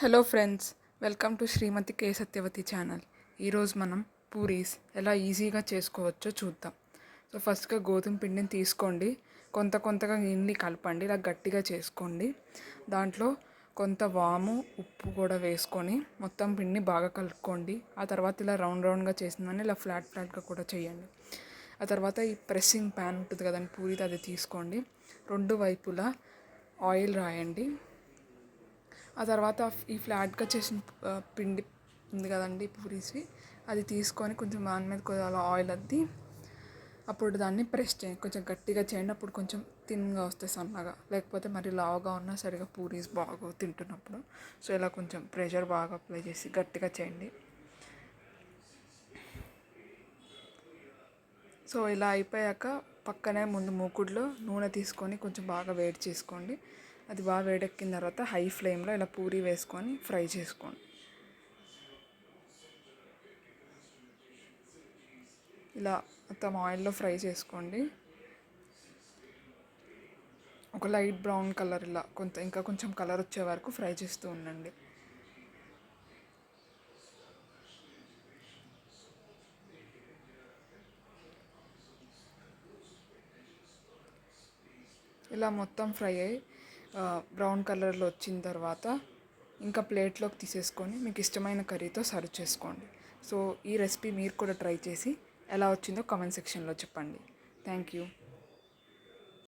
Hello friends welcome to Shrimati K Satyavati channel. ఈరోజు మనం పూరీస్ ఎలా ఈజీగా చేసుకోవచ్చో చూద్దాం. సో ఫస్ట్గా గోధుమ పిండిని తీసుకోండి. కొంత కొంతగా నీళ్ళని కలపండి ఇలా గట్టిగా చేసుకోండి. దాంట్లో కొంత వాము ఉప్పు కూడా వేసుకొని మొత్తం పిండిని బాగా కలుపుకోండి. ఆ తర్వాత ఇలా రౌండ్ రౌండ్గా చేసిందని ఇలా ఫ్లాట్ ఫ్లాట్గా కూడా చేయండి. ఆ తర్వాత ఈ ప్రెస్సింగ్ ప్యాన్ ఉంటుంది కదండి పూరిది అది తీసుకోండి. రెండు వైపులా ఆయిల్ రాయండి. ఆ తర్వాత ఈ ఫ్లాట్గా చేసిన పిండి ఉంది కదండి పూరీస్వి అది తీసుకొని కొంచెం దాని మీద కొంచెం అలా ఆయిల్ అద్ది. అప్పుడు దాన్ని ప్రెస్ చేయండి కొంచెం గట్టిగా చేయండి అప్పుడు కొంచెం థిన్గా వస్తాయి సన్నగా. లేకపోతే మరి లావుగా ఉన్నా సరిగా పూరీస్ బాగా తింటున్నప్పుడు. సో ఇలా కొంచెం ప్రెషర్ బాగా అప్లై చేసి గట్టిగా చేయండి. సో ఇలా అయిపోయాక పక్కనే ముందు మూకుడులో నూనె తీసుకొని కొంచెం బాగా వేడి చేసుకోండి. అది బాగా వేడెక్కిన తర్వాత హై ఫ్లేమ్లో ఇలా పూరి వేసుకొని ఫ్రై చేసుకోండి. ఇలా మొత్తం ఆయిల్లో ఫ్రై చేసుకోండి. ఒక లైట్ బ్రౌన్ కలర్ ఇలా కొంత ఇంకా కొంచెం కలర్ వచ్చే వరకు ఫ్రై చేస్తూ ఉండండి. ఇలా మొత్తం ఫ్రై అయ్యి బ్రౌన్ కలర్లో వచ్చిన తర్వాత ఇంకా ప్లేట్లోకి తీసేసుకొని మీకు ఇష్టమైన కర్రీతో సర్వ్ చేసుకోండి. సో ఈ రెసిపీ మీరు కూడా ట్రై చేసి ఎలా వచ్చిందో కామెంట్ సెక్షన్లో చెప్పండి. Thank you.